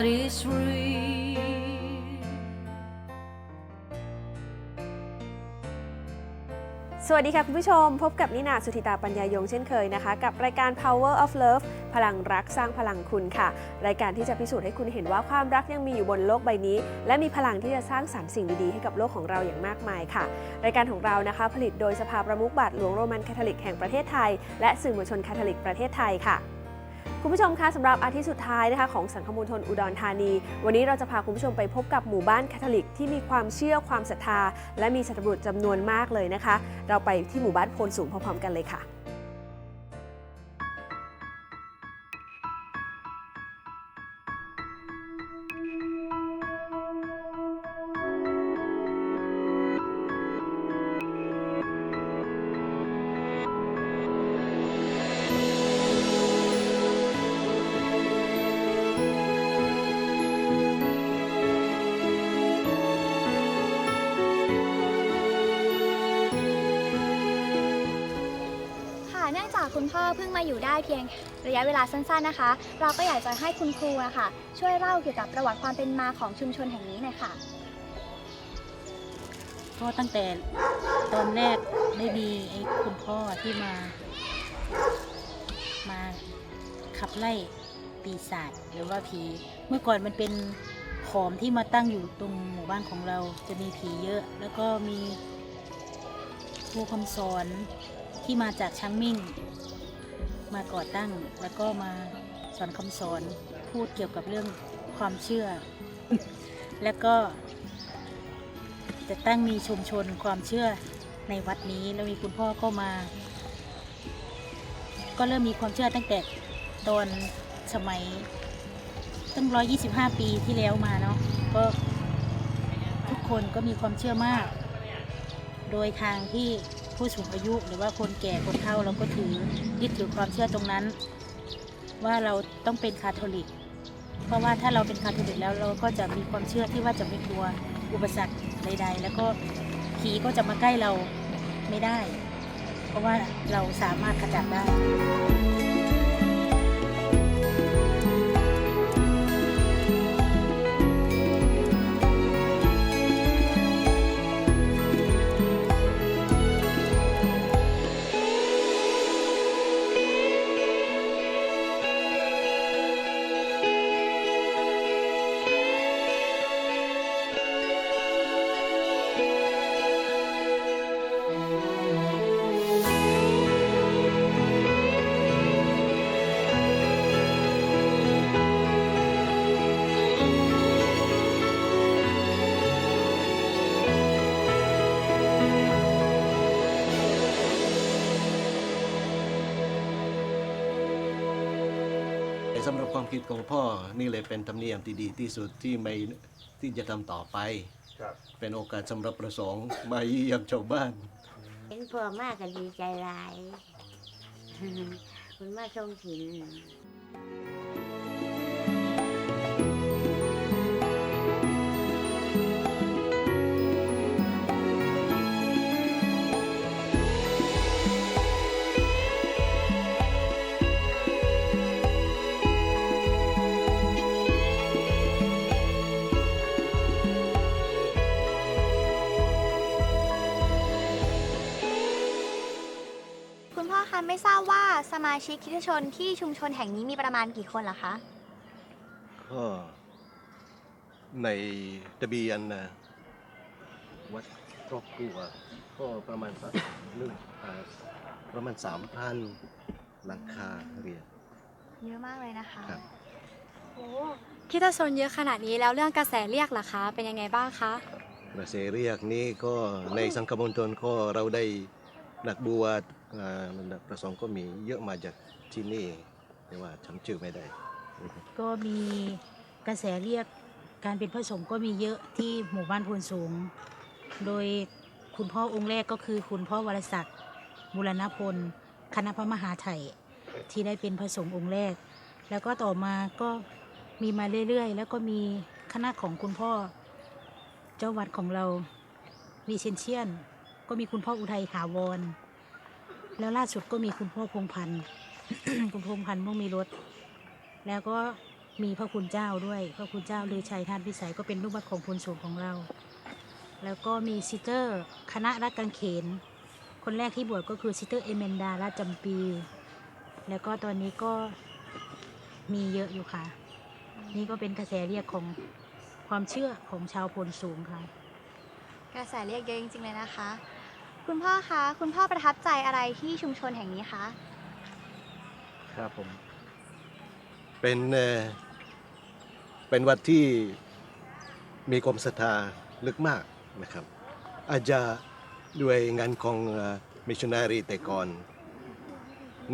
what is real. สวัสดีค่ะคุณผู้ชม พบกับนินาสุธิตาปัญญายงเช่นเคยนะคะ กับรายการ Power of Love พลังรักสร้างพลังคุณค่ะ รายการที่จะพิสูจน์ให้คุณเห็นว่าความรักยังมีอยู่บนโลกใบนี้ และมีพลังที่จะสร้างสรรค์สิ่งดีๆ ให้กับโลกของเราอย่างมากมายค่ะ รายการของเรานะคะ ผลิตโดยสภาประมุขบาทหลวงโรมันคาทอลิกแห่งประเทศไทย และสื่อมวลชนคาทอลิกประเทศไทยค่ะ คุณผู้ชมคะสำหรับอาทิตย์สุดท้ายนะคะของสังคมมณฑลอุดรธานี วันนี้เราจะพาคุณผู้ชมไปพบกับหมู่บ้านคาทอลิกที่มีความเชื่อความศรัทธา และมีสัตว์บุรุษจำนวนมากเลยนะคะ เราไปที่หมู่บ้านโพนสูงพร้อมๆกันเลยค่ะ พ่อเพิ่งมาอยู่ได้เพียงระยะเวลาสั้นๆนะคะ เราก็อยากจะให้คุณครูนะคะช่วยเล่าเกี่ยวกับประวัติความเป็นมาของชุมชนแห่งนี้หน่อยค่ะ ก็ตั้งแต่ตอนแรกได้มีไอ้คุณพ่อที่มา มาขับไล่ปีศาจหรือว่าผีเมื่อก่อนมันเป็นขอมที่มาตั้งอยู่ตรงหมู่บ้านของเราจะมีผีเยอะ แล้วก็มีครูคำสอนที่มาจากช้างมิ่ง มาก่อตั้ง แล้วก็มาสอนคำสอนพูดเกี่ยวกับเรื่องความเชื่อ แล้วก็ จะตั้งมีชุมชนความเชื่อในวัดนี้แล้วมีคุณพ่อก็มา ก็เริ่มมีความเชื่อตั้งแต่ตอนสมัยตั้งร้อยยี่สิบห้าปีที่แล้วมาเนาะก็ทุกคนก็มีความเชื่อมาก โดยทางที่ ผู้สูงอายุหรือว่าคนแก่คนเฒ่าเราก็ถือยึดถือความเชื่อตรงนั้น ว่าเราต้องเป็นคาทอลิก เพราะว่าถ้าเราเป็นคาทอลิกแล้วเราก็จะมีความเชื่อที่ว่าจะไม่กลัวอุปสรรคใด ๆ แล้วก็ผีก็จะมาใกล้เราไม่ได้ เพราะว่าเราสามารถขจัดได้ สำหรับความคิดของพ่อนี่เลยเป็นธรรมเนียมที่ดีที่สุดที่ไม่ที่จะทำต่อไปเป็นโอกาสสำหรับประสงค์มาเยี่ยมชาวบ้าน เห็นพ่อมากก็ดีใจหลายคุณมาทรงถิ่น ไม่ทราบว่าสมาชิกคริสตชนที่ชุมชนแห่งนี้มีประมาณกี่คนเหรอคะ ก็ในทะเบียนนะวัดครอบครัวก็ประมาณสักหนึ่งอ่าประมาณสามพันหลังคาเรียนเยอะมากเลยนะคะครับ โอ้คิดว่าชนเยอะขนาดนี้แล้วเรื่องกระแสเรียกล่ะคะ เป็นยังไงบ้างคะ กระแสเรียกนี้ก็ในสังคมมณฑลก็เราได้นักบวช ประสงค์ก็มีเยอะมาจากที่นี่แต่ว่าจำชื่อไม่ได้ ก็มีกระแสเรียกการเป็นพระสงฆ์ก็มีเยอะที่หมู่บ้านโพนสูง โดยคุณพ่อองค์แรกก็คือคุณพ่อวรศักดิ์บุรณพล คณะพระมหาไถ่ที่ได้เป็นพระสงฆ์องค์แรก แล้วก็ต่อมาก็มีมาเรื่อยๆ แล้วก็มีคณะของคุณพ่อเจ้าวัดของเราวีเชนเชียน ก็มีคุณพ่ออุทัยถาวร แล้วล่าสุดก็มีคุณพ่อพงพันธ์คุณพงพันธ์มุ่งมีรถ แล้วก็มีพระคุณเจ้าด้วย พระคุณเจ้าลือชัยทานพิสัยก็เป็นลูกวัดของพลสูงของเรา แล้วก็มีซิสเตอร์ คณะรักกังเขน คนแรกที่บวชก็คือซิสเตอร์เอเมนดาราจำปี แล้วก็ตอนนี้ก็มีเยอะอยู่ค่ะ นี่ก็เป็นกระแสเรียกของความเชื่อของชาวพลสูงค่ะ กระแสเรียกเยอะจริงๆเลยนะคะ คุณพ่อคะ คุณพ่อประทับใจอะไรที่ชุมชนแห่งนี้คะ ครับผม เป็นเอ่อเป็นวัดที่มีความศรัทธาลึกมากนะครับ อาจจะด้วยงานของมิชชันนารีแต่ก่อน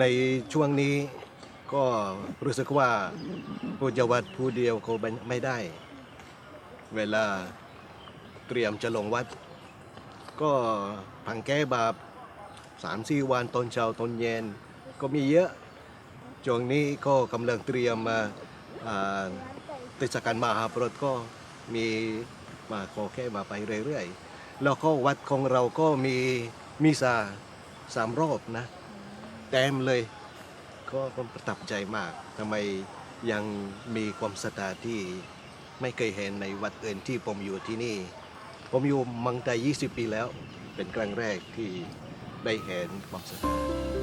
ในช่วงนี้ก็รู้สึกว่าผู้จวัดผู้เดียวคงไม่ได้ เวลาเตรียมจะลงวัด ก็ พังแก้บาปสามสี่วันตอนเช้าตอนเย็นก็มีเยอะช่วงนี้ก็กำลังเตรียมมาอ่าเทศกาลมหาปรตก็มีมาขอแค่มาไปเรื่อยๆ แล้วก็วัดของเราก็มีมิซาสามรอบนะเต็มเลย ก็ผมประทับใจมากทำไมยังมีความศรัทธาที่ไม่เคยเห็นในวัดอื่นที่ผมอยู่ที่นี่ ผมอยู่มังไทย20 ปีแล้ว เป็นครั้งแรกที่ได้เห็นความศรัทธาท่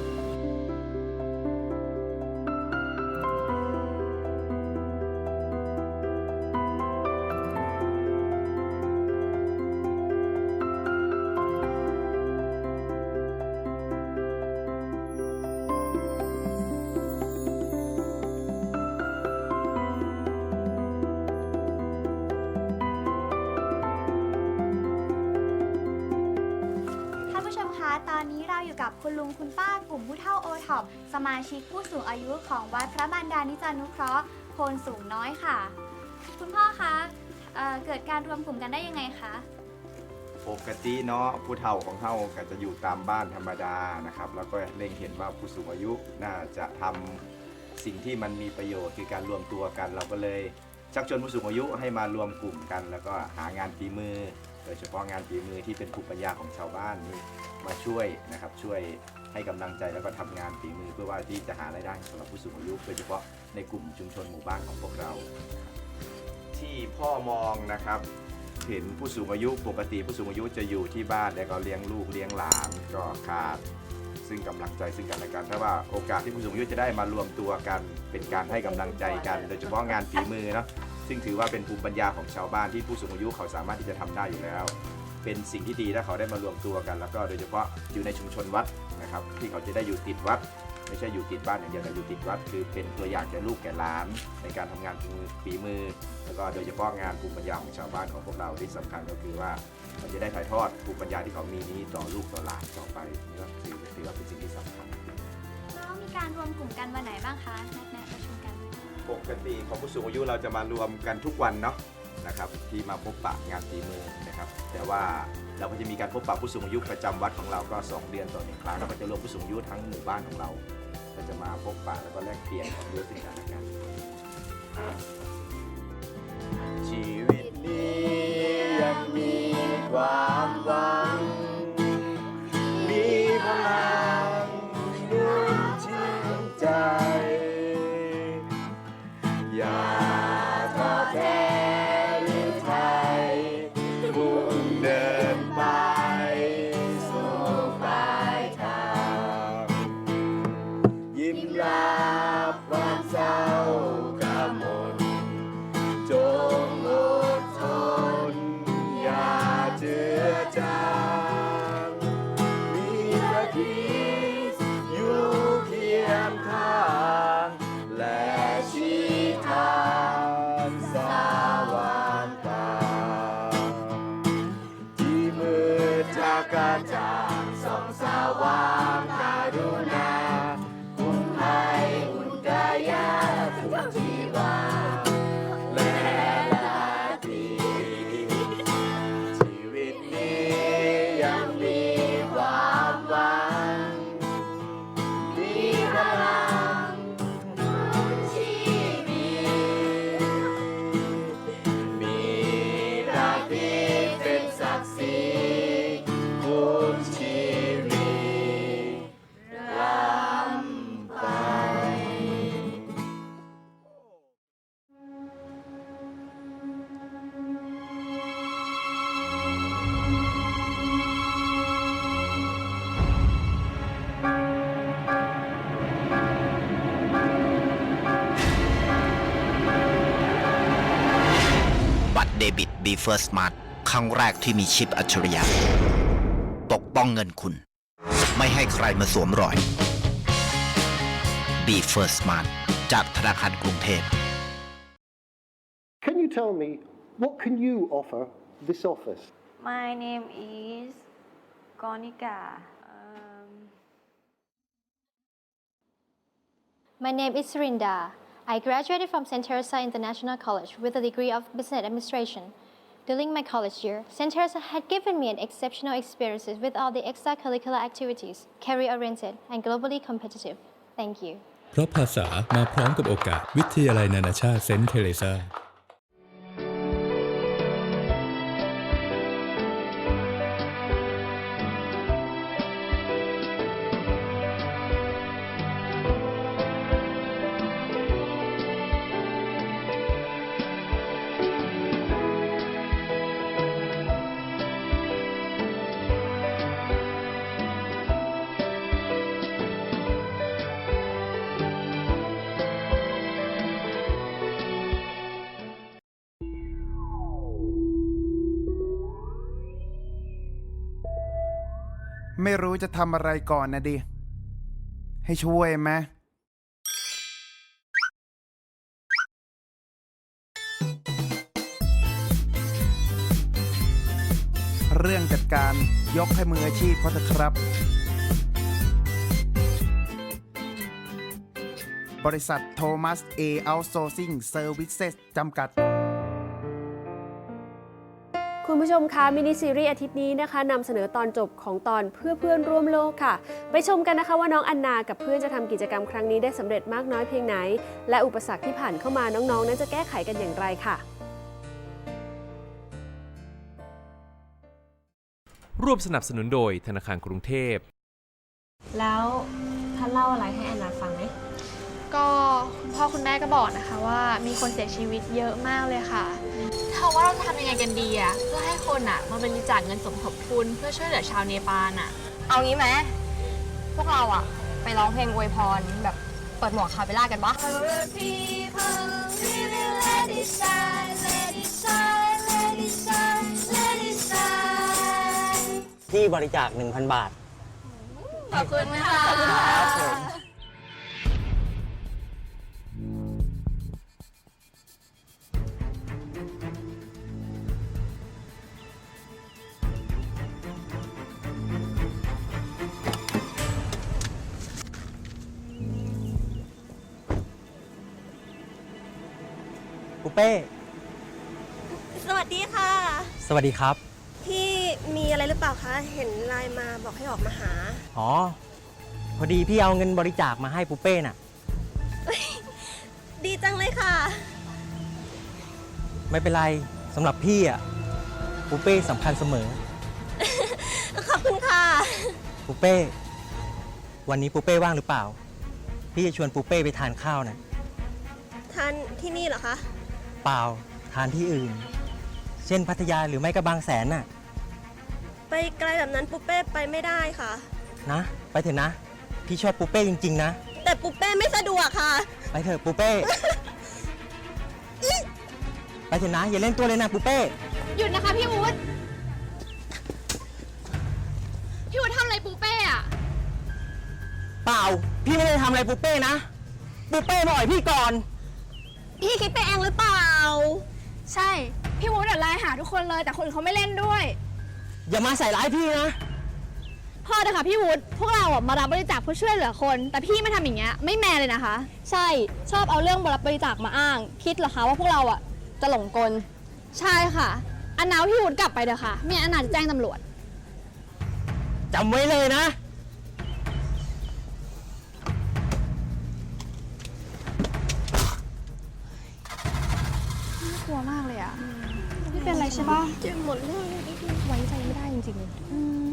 ชิกผู้สูงอายุของวัดพระมารดานิจานุเคราะห์โพนสูงน้อยค่ะ คุณพ่อคะเอ่อเกิดการรวมกลุ่มกันได้ยังไงคะปกติเนาะผู้เฒ่าของเฮาก็จะอยู่ตามบ้านธรรมดานะครับ แล้วก็เล็งเห็นว่าผู้สูงอายุน่าจะทำสิ่งที่มันมีประโยชน์คือการรวมตัวกัน เราก็เลยชักชวนผู้สูงอายุให้มารวมกลุ่มกัน แล้วก็หางานฝีมือ โดยเฉพาะงานฝีมือที่เป็นภูมิปัญญาของชาวบ้านนี่มาช่วยนะครับช่วย ให้กำลังใจแล้วก็ทำงานฝีมือเพื่อว่าที่จะหารายได้สำหรับผู้สูงอายุโดยเฉพาะในกลุ่มชุมชนหมู่บ้านของพวกเรา ที่พ่อมองนะครับ เห็นผู้สูงอายุปกติผู้สูงอายุจะอยู่ที่บ้านแล้วก็เลี้ยงลูกเลี้ยงหลานก็ขาด ซึ่งกำลังใจซึ่งกันและกันถ้าว่าโอกาสที่ผู้สูงอายุจะได้มารวมตัวกัน เป็นการให้กำลังใจกัน โดยเฉพาะงานฝีมือเนาะซึ่งถือว่าเป็นภูมิปัญญาของชาวบ้านที่ผู้สูงอายุเขาสามารถที่จะทำได้อยู่แล้ว เป็นสิ่งที่ดีถ้าเขาได้มารวมตัวกัน แล้วก็โดยเฉพาะอยู่ในชุมชนวัดนะครับ ที่เขาจะได้อยู่ติดวัด ไม่ใช่อยู่ติดบ้านอย่างเดียวแต่อยู่ติดวัด คือเป็นตัวอย่างแก่ลูกแก่หลาน ในการทำงานฝีมือ แล้วก็โดยเฉพาะงานภูมิปัญญาของชาวบ้านของพวกเราที่สำคัญก็คือว่ามันจะได้ถ่ายทอดภูมิปัญญาที่เขามีนี้ต่อลูกต่อหลานต่อไปนี่ก็ถือถือว่าเป็นสิ่งที่สำคัญแล้วมีการรวมกลุ่มกันวันไหนบ้างคะนัดแนะประชุมกันปกติของผู้สูงอายุเราจะมารวมกันทุกวันเนาะ นะครับที่มาพบปะงานฝีมือนะครับ แต่ว่าเราก็จะมีการพบปะผู้สูงอายุประจำวัดของเราก็ 2 เดือนต่อหนึ่งครั้งเราก็จะรวมผู้สูงอายุทั้งหมู่บ้านของเรา ก็จะมาพบปะแล้วก็แลกเปลี่ยนความรู้ซึ่งกันและกันชีวิตนี้ยังมีความหวัง บัตรเดบิต B First Smart ครั้งแรกที่มีชิปอัจฉริยะ ปกป้องเงินคุณ ไม่ให้ใครมาสวมรอย B First Smart จากธนาคารกรุงเทพ Can you tell me what can you offer this office? My name is Gonika. Um, My name is Rinda. I graduated from St. Teresa International College with a degree of Business Administration. During my college year, St. Teresa had given me an exceptional experiences with all the extracurricular activities, career-oriented and globally competitive. Thank you. เพราะภาษามาพร้อมกับโอกาส วิทยาลัยนานาชาติเซนต์เทเรซา ทำอะไรก่อนนะดิ ให้ช่วยไหมเรื่องจัดการยกให้มืออาชีพเขาเถอะครับ บริษัทโทมัสเอเอาโซซิ่งเซอร์วิสเซสจำกัด คุณผู้ชมคะมินิซีรีส์อาทิตย์นี้นะคะนำเสนอตอนจบของตอนเพื่อเพื่อนร่วมโลกค่ะ ไปชมกันนะคะว่าน้องอันนากับเพื่อนจะทำกิจกรรมครั้งนี้ได้สำเร็จมากน้อยเพียงไหน และอุปสรรคที่ผ่านเข้ามาน้องๆ นั้นจะแก้ไขกันอย่างไรค่ะ ร่วมสนับสนุนโดยธนาคารกรุงเทพ แล้วท่านเล่าอะไรให้แอนนาฟังไหมก็คุณพ่อคุณแม่ก็บอกนะคะว่ามีคนเสียชีวิตเยอะมากเลยค่ะถ้า ว่าเราจะทำยังไงกันดีอะเพื่อให้คนอะมาบริจาคเงินสมทบทุนเพื่อช่วยเหลือชาวเนปาลอะเอางี้ไหมพวกเราอะไปร้องเพลงอวยพรแบบเปิดหมวกคาเปล่ากันปะ ที่บริจาค 1,000 บาท ขอบคุณค่ะ ครับผม เป้ สวัสดีค่ะ สวัสดีครับ พี่มีอะไรหรือเปล่าคะ เห็นไลน์มาบอกให้ออกมาหา อ๋อ พอดีพี่เอาเงินบริจาคมาให้ปุเป้น่ะ ดีจังเลยค่ะ ไม่เป็นไรสำหรับพี่อะปุเป้สำคัญเสมอขอบคุณค่ะปุเป้ วันนี้ปุเป้ว่างหรือเปล่า พี่จะชวนปุเป้ไปทานข้าวนะ ทานที่นี่เหรอคะ เปล่าทานที่อื่น เช่นพัทยาหรือไม่ก็บางแสนน่ะ ไปไกลแบบนั้นปุ๊เป้ไปไม่ได้ค่ะ นะ ไปเถอะนะ พี่ชอบปุเป้จริง ๆ นะ แต่ปุ๊เป้ไม่สะดวกค่ะ ไปเถอะปุเป้ ไปเถอะนะ อย่าเล่นตัวเลยนะปุเป้ หยุดนะคะพี่อู๊ดพี่อู๊ดทำอะไรปูเป้อะเปล่า พี่ไม่ได้ทำอะไรปุเป้นะปุเป้มาอ่อยพี่ก่อน พี่คิดไปเองหรือเปล่า ใช่ พี่อู๊ดอะไลน์หาทุกคนเลย แต่คนอื่นเขาไม่เล่นด้วย อย่ามาใส่ร้ายพี่นะ พอเถอะค่ะพี่วุฒิพวกเราอะมารับบริจาคเพื่อช่วยเหลือคน แต่พี่มาทำอย่างเงี้ยไม่แมนเลยนะคะ ใช่ ชอบเอาเรื่องรับบริจาคมาอ้าง คิดเหรอคะว่าพวกเราอะจะหลงกล ใช่ค่ะอันนาวพี่วุฒิกลับไปเถอะค่ะไม่งั้นอันนาจะแจ้งตำรวจ จำไว้เลยนะ เป็นไรใช่ปะเจ็บหมดเลยไว้ใจไม่ได้จริงๆ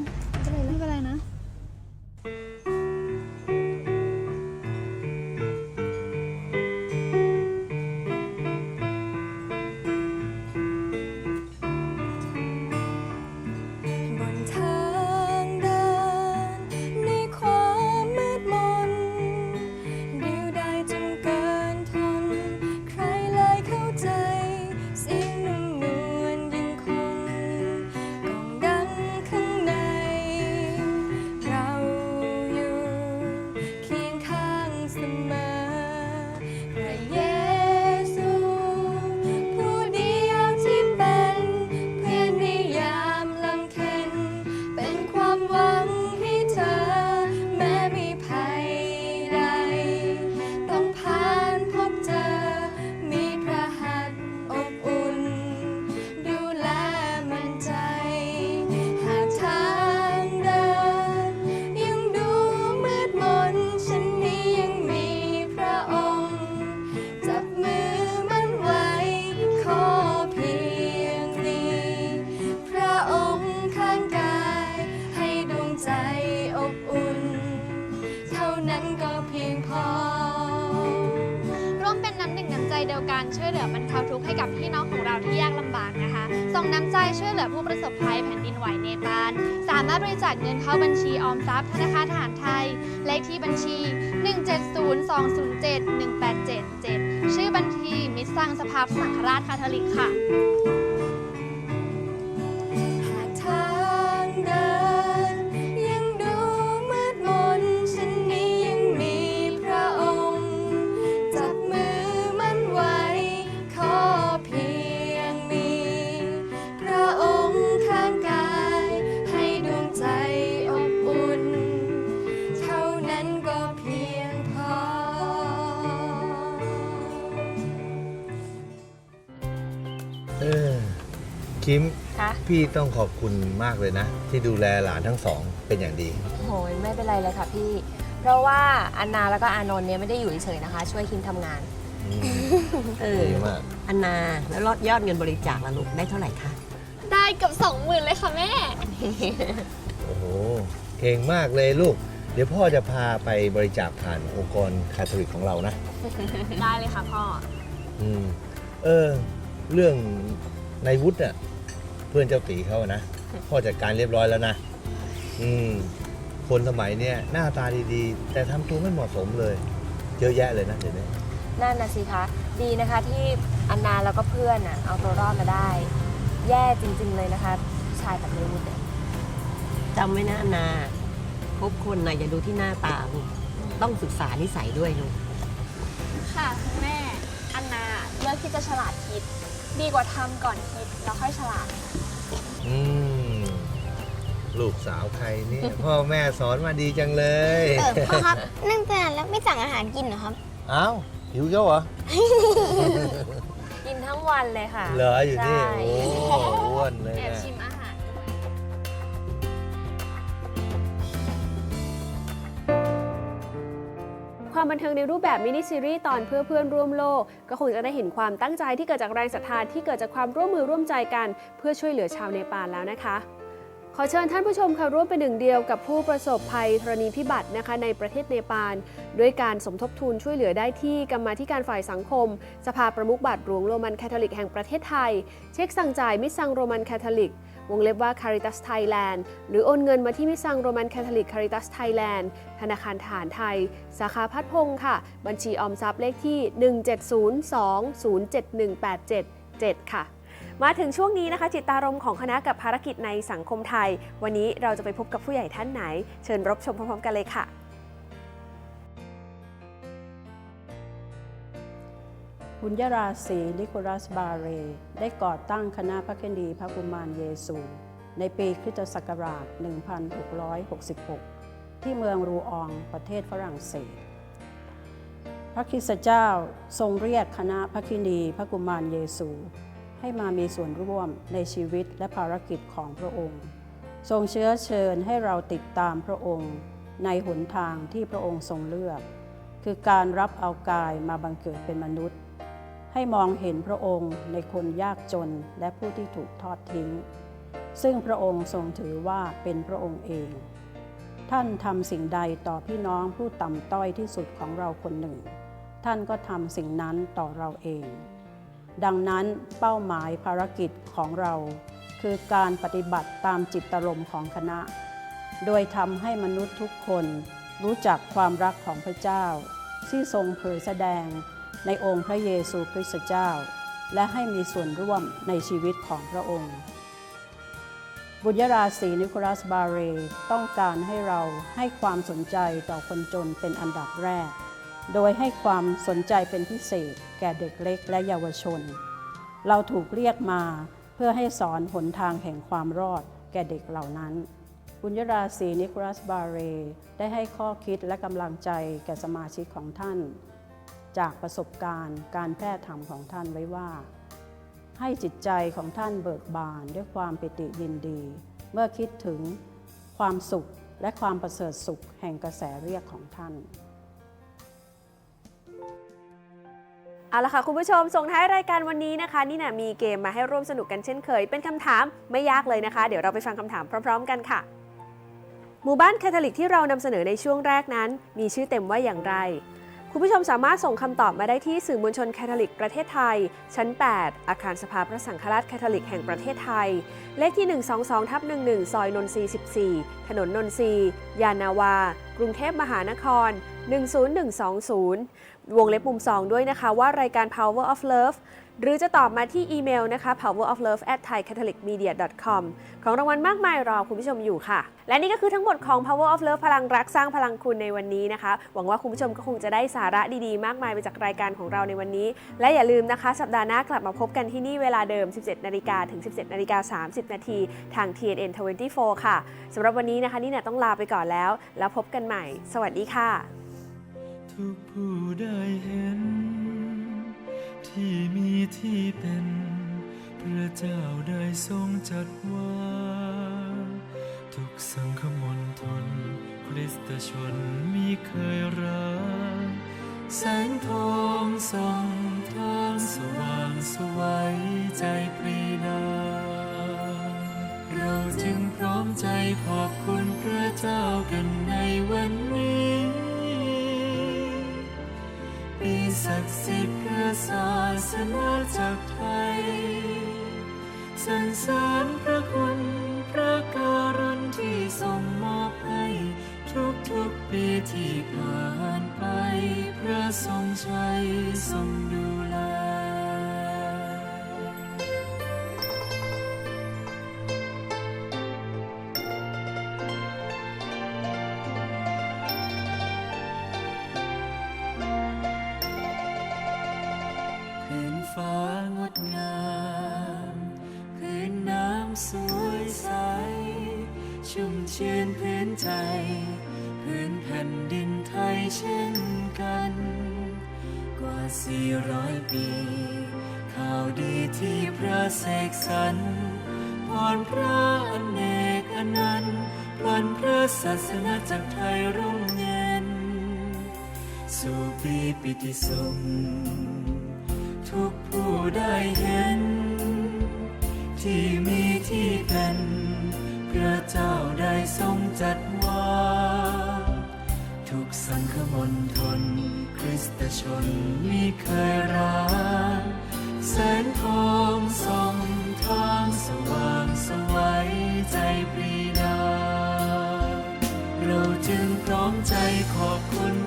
รับธนาคารทหารไทย เลขที่บัญชี 170-207-1877 ชื่อบัญชีมิตรสังสภาพสังฆราชคาทอลิกค่ะ พี่ต้องขอบคุณมากเลยนะ ที่ดูแลหลานทั้งสองเป็นอย่างดี โหยไม่เป็นไรเลยค่ะพี่ เพราะว่าอันนาแล้วก็อานนท์เนี่ยไม่ได้อยู่เฉยๆนะคะ ช่วยคิมทำงาน เออดีมาก อันนาแล้วยอดเงินบริจาคล่ะลูกได้เท่าไหร่คะ ได้เกับสองหมื่นเลยค่ะแม่ โอ้โหเก่งมากเลยลูก เดี๋ยวพ่อจะพาไปบริจาคผ่านองค์กรคาทอลิกของเรานะได้เลยค่ะพ่อ อืมเออ เรื่องในวุฒิน่ะ เพื่อนเจ้าตีเขาอะนะพ่อจัดการเรียบร้อยแล้วนะอืมคนสมัยเนี้ยหน้าตาดีๆ แต่ทำตัวไม่เหมาะสมเลย เยอะแยะเลยนะเดี๋ยวนี้นั่นนะสิคะ ดีนะคะที่อันนาแล้วก็เพื่อนอะเอาตัวรอดมาได้ แย่จริง ๆ เลยนะคะผู้ชายแบบนี้เนี่ยจำไว้นะอันนาคบคนนะอย่าดูที่หน้าตาลูกต้องศึกษานิสัยด้วยลูกค่ะคุณแม่ อันนาเลือกที่จะฉลาดคิด ดีกว่าทำก่อนคิดแล้วค่อยฉลาด อืมลูกสาวใครเนี่ย พ่อแม่สอนมาดีจังเลย เออพ่อครับนึ่งแต่แล้วไม่สั่งอาหารกินเหรอครับอ้าวหิวเจ้าเหรอ กินทั้งวันเลยค่ะ เหรออยู่นี่ ใช่ โอ้อ้วนเลยแอบนะ ชิมอาหาร ความบันเทิงในรูปแบบมินิซีรีส์ตอนเพื่อเพื่อนร่วมโลก ก็คงจะได้เห็นความตั้งใจที่เกิดจากแรงศรัทธาที่เกิดจากความร่วมมือร่วมใจกัน เพื่อช่วยเหลือชาวเนปาลแล้วนะคะ ขอเชิญท่านผู้ชมค่ะร่วมเป็นหนึ่งเดียวกับผู้ประสบภัยธรณีพิบัตินะคะในประเทศเนปาลด้วยการสมทบทุนช่วยเหลือได้ที่กรรมาธิการฝ่ายสังคม สภาประมุขบาทหลวงโรมันคาทอลิกแห่งประเทศไทย เช็คสั่งจ่ายมิตรซังโรมันคาทอลิก วงเล็บว่า Caritas Thailand หรือโอนเงินมาที่มิตรซังโรมันคาทอลิก Caritas Thailand ธนาคารฐานไทย สาขาพัดพงศ์ค่ะ บัญชีออมทรัพย์เลขที่ 170207187 7 ค่ะ มาถึงช่วงนี้นะคะ จิตตารมณ์ของคณะกับภารกิจในสังคมไทย วันนี้เราจะไปพบกับผู้ใหญ่ท่านไหน เชิญรับชมพร้อมๆกันเลยค่ะ บุญยราศีนิโคลัสบาเร ได้ก่อตั้งคณะพระเคนดีพระกุมารเยซู ในปีคริสตศักราช 1666 ที่เมืองรูอองประเทศฝรั่งเศสพระคริสตเจ้าทรงเรียกคณะพระคินีพระกุมารเยซู ให้มามีส่วนร่วมในชีวิตและภารกิจของพระองค์ ทรงเชื้อเชิญให้เราติดตามพระองค์ ในหนทางที่พระองค์ทรงเลือก คือการรับเอากายมาบังเกิดเป็นมนุษย์ ให้มองเห็นพระองค์ในคนยากจนและผู้ที่ถูกทอดทิ้ง ซึ่งพระองค์ทรงถือว่าเป็นพระองค์เอง ท่านทำสิ่งใดต่อพี่น้องผู้ต่ำต้อยที่สุดของเราคนหนึ่ง ท่านก็ทำสิ่งนั้นต่อเราเอง ดังนั้นเป้าหมายภารกิจของเรา คือการปฏิบัติตามจิตตรมของคณะ โดยทำให้มนุษย์ทุกคนรู้จักความรักของพระเจ้า ที่ทรงเผยแสดงในองค์พระเยซูคริสต์เจ้า และให้มีส่วนร่วมในชีวิตของพระองค์ บุญยราศีนิโคลัสบาเรต้องการให้เราให้ความสนใจต่อคนจนเป็นอันดับแรก โดยให้ความสนใจเป็นพิเศษ แก่เด็กเล็กและเยาวชน เราถูกเรียกมาเพื่อให้สอนหนทางแห่งความรอดแก่เด็กเหล่านั้นบุญยราศีนิโคลัสบาเร ได้ให้ข้อคิดและกำลังใจแก่สมาชิกของท่าน จากประสบการณ์การแพร่ธรรมของท่านไว้ว่า ให้จิตใจของท่านเบิกบานด้วยความปิติยินดี เมื่อคิดถึงความสุขและความประเสริฐสุขแห่งกระแสเรียกของท่าน เอาละค่ะคุณผู้ชมส่งท้ายรายการวันนี้นะคะ นี่นะมีเกมมาให้ร่วมสนุกกันเช่นเคย เป็นคำถามไม่ยากเลยนะคะ เดี๋ยวเราไปฟังคำถามพร้อม ๆ กันค่ะ หมู่บ้านแคทอลิกที่เรานำเสนอในช่วงแรกนั้น มีชื่อเต็มว่าอย่างไร คุณผู้ชมสามารถส่งคำตอบมาได้ที่สื่อมวลชนแคทอลิกประเทศไทย ชั้น 8 อาคารสภาพระสังฆราชแคทอลิกแห่งประเทศไทย เลขที่ 122ทับ11 ซอยนนทรี 14 ถนนนนทรีย์ยานาวา กรุงเทพมหานคร 10120 วงเล็บมุม 2 ด้วยนะคะว่ารายการ Power of Love หรือจะตอบมาที่อีเมลนะคะ poweroflove at thaicatholicmedia.com ของรางวัลมากมายรอคุณผู้ชมอยู่ค่ะ และนี่ก็คือทั้งหมดของ Power of Love พลังรักสร้างพลังคุณในวันนี้นะคะ หวังว่าคุณผู้ชมก็คงจะได้สาระดีๆ มากมายไปจากรายการของเราในวันนี้ และอย่าลืมนะคะ สัปดาห์หน้ากลับมาพบกันที่นี่เวลาเดิม 17นาฬิกาถึง 17นาฬิกา30นาทีทาง TNN 24 ค่ะสำหรับวันนี้นะคะนี่เนี่ยต้องลาไปก่อนแล้ว แล้วพบกันใหม่ สวัสดีค่ะ ทุกผู้ได้เห็น ที่มีที่เป็น พระเจ้าได้ทรงจัดว่า ทุกสังคมนทน คริสตชนมีเคยรักแสงทองส่องทางสว่างสวัยใจปรีดาเราจึงพร้อมใจขอบคุณพระเจ้ากันในวันนี้ ศักดิ์สิทธิ์เพื่อศาสนาจากไทยสรรเสริญพระคุณพระการุณที่ทรงมอบให้ทุกทุกปีที่ผ่านไป พระทรงชัยทรงดู ใจ พื้นแผ่นดินไทยเช่นกัน กว่า 400 ปี ข่าวดีที่พระเสกสรรพรพระอเนกอนันต์พลันพระศาสนาจากไทยร่มเย็น สู่ปีปิติสุขทุกผู้ได้เห็น ที่มีที่เป็น จัดวางทุกสังคมนทน คริสตชนมีเคยรักแสงทองส่องทางสว่างสวัยใจปรีดา เราจึงพร้อมใจขอบคุณ